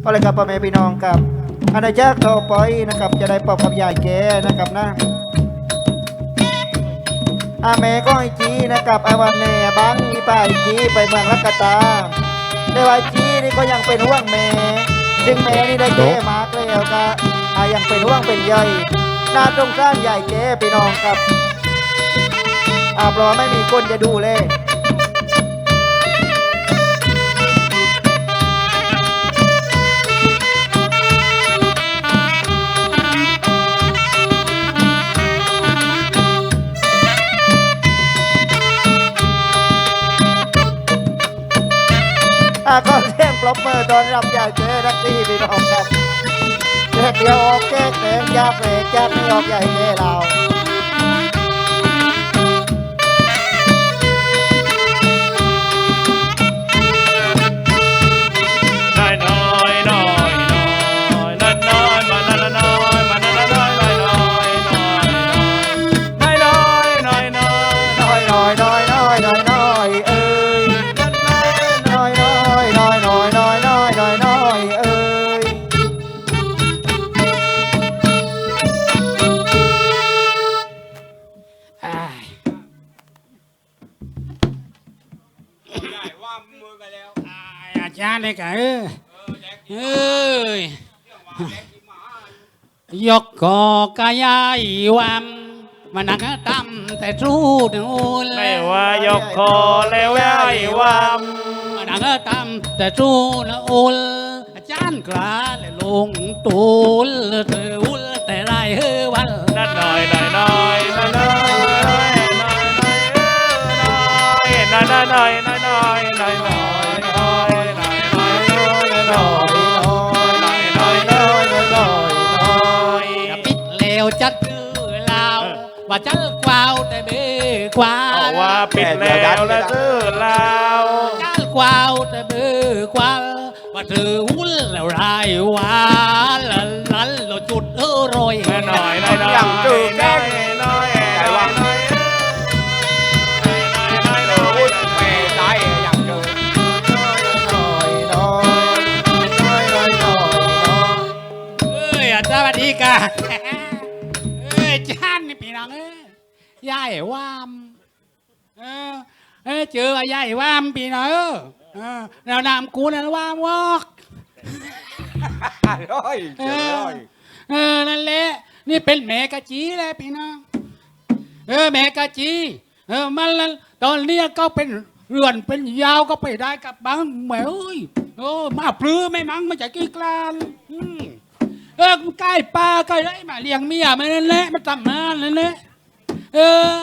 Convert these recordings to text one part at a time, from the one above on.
เพราะอะไรครับพ่อแม่พี่น้องครับอาณาจักรต่อยนะครับ จะได้ปอบกับยายแกนะครับนะอาแม่ก้อยจีนะครับไอวันแม่บังอีป้ายจีไปเมืองลักกะตาในวัยจีนี่ก็ยังเป็นห่วงแม่ซึ่งแม่นี่ได้แก่มากแล้วก็ยังเป็นห่วงเป็นใยนาตรงสร้างใหญ่แก่พี่น้องครับอาบรอไม่มีคนจะดูเลย อ่ก็เสียงปรบมือตอนรับจากเจอรักที่พี่น้องครับเจ๊เดียวออกเจ๊เต็มยาเปรก้าไม่ออกใหญ่เจ๊เรา ยอาจารย์เลยกะเออเอยยกกอกายายวัมมันักตำแต่ทูดนูนเลไม่ว่ายกคอแล้วไว้วัมมันักตำแต่ทูดนูลอาจารย์กลาเลยลงตูนเธอวุลแต่ไรเฮวันนั่นหน่อยหน่อยหน่อยหน่อยหน่อยหน่อยหน่อยหน่อย จัดคือลาวเออว่าจัดกวาวแต่เบ้กวาเอาวว่าปิดแล้วแล้วซื้อลาวจัดกวาวแต่เบ้กวาวว่าเธอหุ้นแล้วไรวาลันลันเราจุดเออรอยแม่น้อยน้อยน้อยอย่างจืดแน่น้อยน้อยน้อยน้อยน้อยน้อยพูดแม่ได้อย่างเดิมน้อยน้อยน้อยน้อยน้อยเอ้ยสวัสดีกะ ยายว่ามเออเอ้ยเจอว่ายายว่ามพี่น้องเออเออแล้วนามกูนั่นว่ามวอกร้อยเจ็ดร้อยเออนั่นแหละนี่เป็นแม่กะจีแหละพี่น้องเออแม่กะจีเออมันละตอนเนี้ยก็เป็นเรือนเป็นยาวก็ไปได้กับบางแหมเอ้ยโอ้มาปลื้อไม่มั้งมาจากกี่กลานอืมเออใกล้ปลาใกล้ไรมาเลี้ยงเมียมันนั่นแหละมันทำงานนั่นแหละ เออ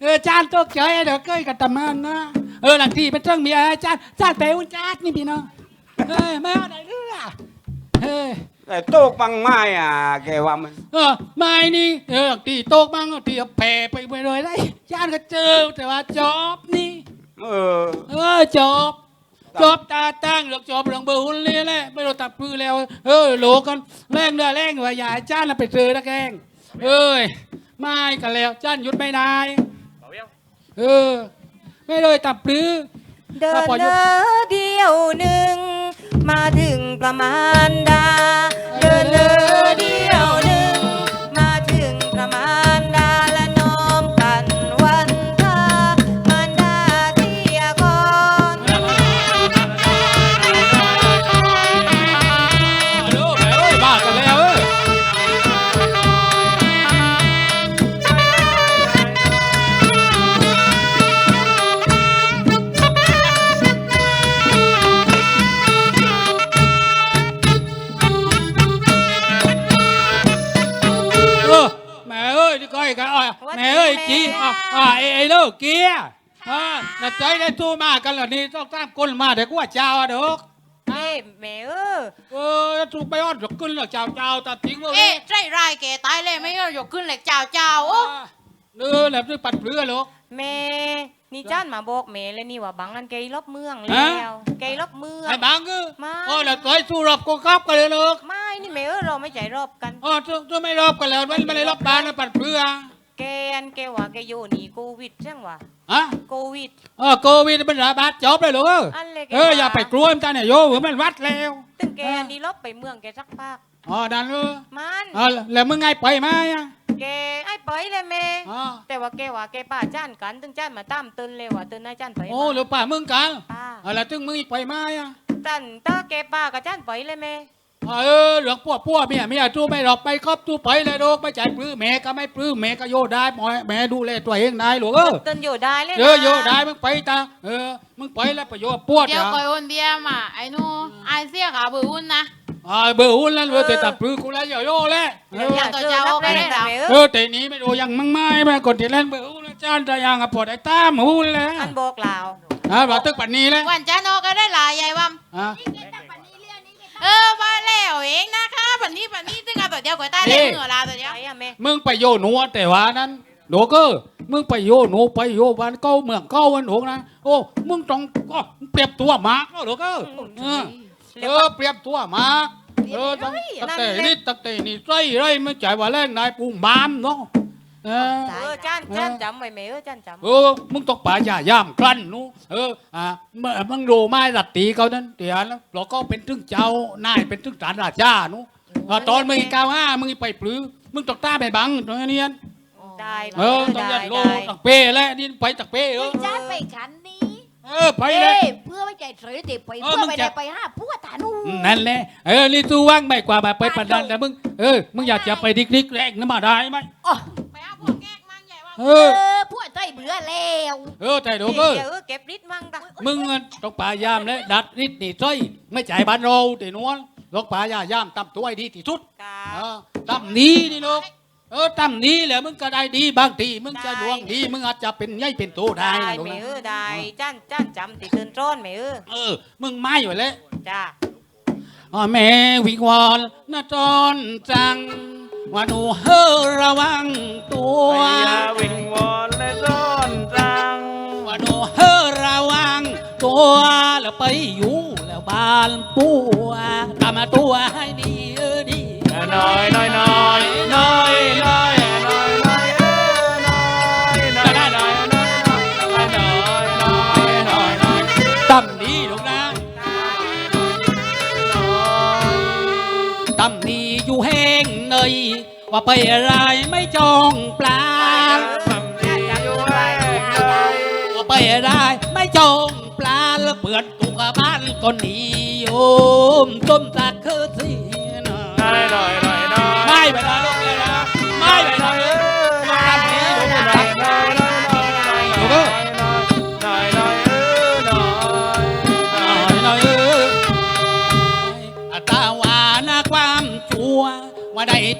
เออจานตกใจเดี๋ยวเก้ยกับตำนานนะเออหลังที่เป็นเรื่องเมียจานจานเปอุ่นจานนี่พี่น้องเออไม่เอาไหนเรื่องเออแต่โตกบังไม้อะแกว่ามัน เออไม่นี่เออตีโตกบ้างตีเอาแผ่ไปไปเลยได้ย่านก็เจอแต่ว่าจอบนี่เออ เออจอบจอบตาตั้งหรอกจอบหลังเบอร์หุ่นเลยแหละไม่เราตัดพื้นแล้ว เออโหลกันแรงเด้อแรงว่าอย่าให้จ้านน่ะไปเจอนะแกงเอ้ย ไม่กันแล้วจ้านหยุดไม่ได้เออ ไม่เลยตับปลื้อเดินถ้าพอยุเนอเดียวหนึ่ง มาถึงประมาณดาเดิ อะอะไอ้ไอ้เลิกเกียร์อะน่ะใจได้ตู้มากันเหรอนี่ต้องตามคนมาเดี๋ยวกูว่าเจ้าอะเด็กเอ้แม่เออเออถูกไปอ้อนเดี๋ยวขึ้นแล้วเจ้าเจ้าตัดทิ้งไว้เอ๊ะใจร้ายแกตายเลยไม่ยอมยกขึ้นเหล็กเจ้าเจ้าโอ้เออแล้วนี่ปัดเปลือหรอกแม่นี่จ้านมาบอกแม่เลยนี่ว่าบังนั่นแกลบเมืองฮะแล้วแกลบเมืองไอ้บางก็ไม่โอ้แล้วตัวสู้รอบกูครับกันเลยลูกไม่นี่แม่เออเราไม่ใจรอบกันอ๋อตัวตัวไม่รอบกันแล้วมันไม่ได้รอบบ้านนะปัดเปลือ แแกนแกว่าแกอยู่นี่โควิดจังวะอะโควิดเออโควิดมันระบาดจบเลยเหรออันเลยแกเอออย่าไปกลัวมันกันเนี่ยโยเหมือนมันวัดแล้วตึงแกนี่ลบไปเมืองแกสักพักอ๋อนั่นเออมันอ๋อแล้วมึงไงไปไหมอะแกไอ้ไปเลยแม่อ๋อแต่ว่าแกว่าแกป้าจ้านกันตึงจ้านมาตามตื่นเลยว่าตื่นให้จ้านไปโอ้หรือป่ามึงกันป้าอ๋อแล้วถึงมึงไปไหมอะจ้านตาแกป้ากับจ้านไปเลยแม่อ๋อ เออเหลืองพวกพวกเมียเมียจู้ไม่หรอกไปครอบจู้ไปเลยลูกไม่ใจปลื้มแม่ก็ไม่ปลื้มแม่ก็โยได้หมอยแม่ดูแลตัวเองได้หลวงเออตื่นอยู่ได้เลยนะเยอะโยได้มึงไปตาเออมึงไปแล้วประโยชน์ปวดเดี๋ยวอะคอยโอนเบียร์มาไอ้หนูไอ้เสียขาเบื่ออุ่นนะอ่าเบอร์หุ่นแล้วเบอร์แต่ตับปลื้มกูแล้วโยโย่แล้วเอออยากเจอนักเล่นแต่แม่เอเอออแต่นี้ไม่ดูยังมั่งไม่แม่คนที่เล่นเบอร์หุ่นแล้วจานจะยังอะปวดไอ้ตามหุ่นแล้วอันบอกลาวอ่าว่าตึกปันนี้แล้ววันจันทร์โอก็ได้หลายยายวัมอ่า เออมาแล้วเองนะคะปันนี้ปันนี้ตึงเอาตัวเดียวก็ได้เลยเหงื่อลาตัวเดียวไปอะแม่มึงไปโยหนูแต่ว่านั้นโดเกอร์มึงไปโยหนูไปโยบ้านเก้าเมืองเก้าวันหงนะโอ้มึงต้องก็เปรียบตัวมากแล้วโดเกอร์เออเออเปรียบตัวมากเออตั้งตั้งแต่นี่ตั้งแต่นี่ใส่ไรไม่ใจว่าแรงนายปูมามเนาะ เออ เออจ้านจ้านจำไว้แม่เออจ้านจำ เออ มึงต้องป่าอย่าย่ามกลั้นหนูเออ อ่าเมื่อมึงดูไม้รัตตีเขานั้นเดี๋ยวนะเราก็เป็นถึงเจ้านายเป็นถึงฐานราชาหนูอ่าตอนมึงเก้าห้ามึงไปปลื้อมึงต้องตาไปบังตรงนี้ได้เออต้องได้ยันโลได้ตักเป้แล้วนี่ไปตักเป้เออ จ้าไปขันนี้เออไปเลเอ้ยยเพื่อไม่ใจเฉยติไปเออเพื่อมึงไปจะได้ไปห้าพวกตานูนั่นแหละ เออนี่ตู้ว่างไม่กว่าแบบไปปันดันแต่มึง เออ มึงอยากจะไปดิกดิกแรงนะมาได้ไหมไปเอ เอเอออพวกใจเบื่อแล้วเออแต่ดูเดี๋ก็ยวเออเก็บริดมั่งตามึงต้องป่ายามเลยดัดนิดนี่จ้อยไม่จ่ายบ้านเราแต่นวลลกป่ายายามตำตัวให้ดีที่สุดกาเออตำนี้นี่ลูกเออตำนี้แหละมึงก็ได้ดีบางทีมึงจะดวงดีมึงอาจจะเป็นใหญ่เป็นโตได้ได้นะลูกแม่นะเออได้จ้านจ้านจำติดตื่นร้อนแม่เออเออมึงไม่อยู่แล้วจ้าอ๋อแม่วิงวอนนะจอนจัง ว่าหนูเฮอระวังตัวอย่าวิงวอนและร้อนรังว่าหนูเฮอระวังตัวแล้วไปอยู่แล้วบ้านปัวทำตัวให้ดีเออดี น้อยน ว่าไปอะไรไม่จองปลาความดีอยู่แห่งใดว่าไปอะไรไม่จองปลาแล้วเปิดตัวบ้านก็หนีโยมต้มตักคือสีหน่น้อยน้อยน้อยน้อยไม่ไปนะลูกเลย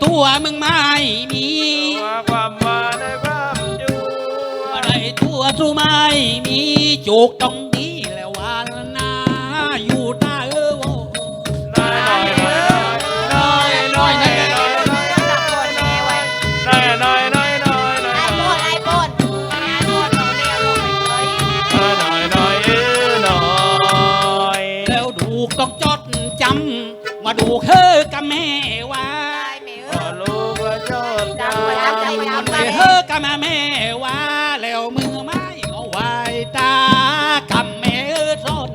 ตัวมึงไม่มีว่าความว่าในความจูว่าได้ตัวสูไม่มีจุกตรง hoài ta cầm mẹ son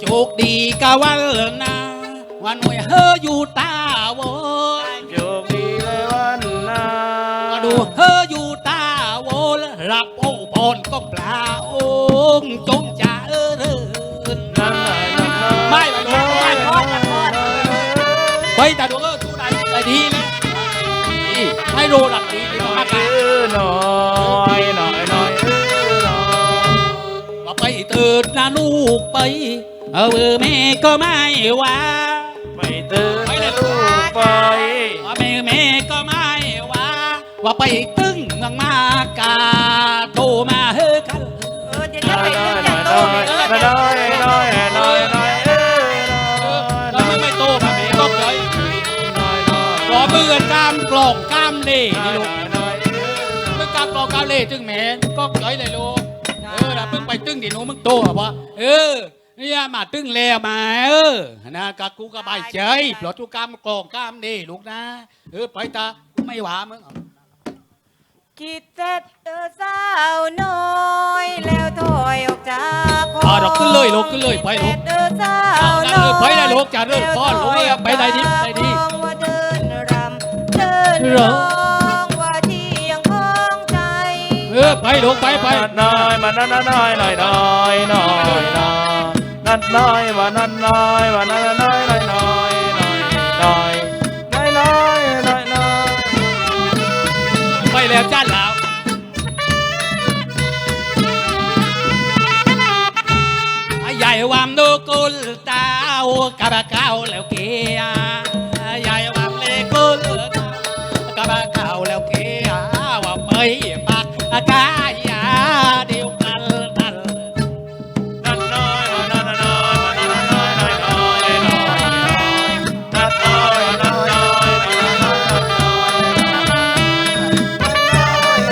chuột đi cao quan na quan nuôi hơ ta vô chuột đi cao quan na đu hơ du ta vô lập ô bồn con pla ôm chung ดีให้ดูดักดีดีมากเออน้อยน้อยน้อยเออน้อยว่าไปเถิดนะลูกไป เออแม่ก็ไม่ว่าไม่ตื่นให้ลูกไปว่าแม่แม่ก็ไม่ว่าว่าไปตึงเมืองมากาโทรมาเฮ้กันเออเดี๋ยวจะน้อยไปน้ตึ้องยจะน้อยโตน้อยแม่เออน้อยน้อยน้อยน้อยเออแล้วมึงไม่โตมาแม่ก็เลยน้อยน้อยรอเบื่อกล้ามกล่อง กล้ามเล่นี่ลูกน้อยมึงกากอกาเล่ตึงแหมก็เกยเลยลูกเออแล้วมึงไปตึงดิหนูมึงโตอะปะเออเนี่ยมาตึงแล้วมาเออนะกากูก็บายใจปลดทุกกรรมกองกรรมดีลูกนะ เออไปตาไม่หวามึงคิดเสร็จเธอสาวน้อยแล้วถอยออกจากห้อ่าดอกขึ้นเลยลูกขึ้นเลยไปลูกเธอสาเอาวนั่นน้เลอยยไปได้ลูกจะเริ่มป้อนลูกเอ้ยไปได้ดีได้ดีว่าเดินรำเดินร้อ ออไปลูไปไปนัดน้อยมานัดน้อยน้อยน้อยน้อยน้อยนัดน้อยมานัดน้อยมานัดน้อยน้อยน้อยน้อยน้อยน้อยน้อยน้อยไปแล้วจ้าแล้วใหญ่วามดูกุลตาโอกระเก้าแล้วเกีย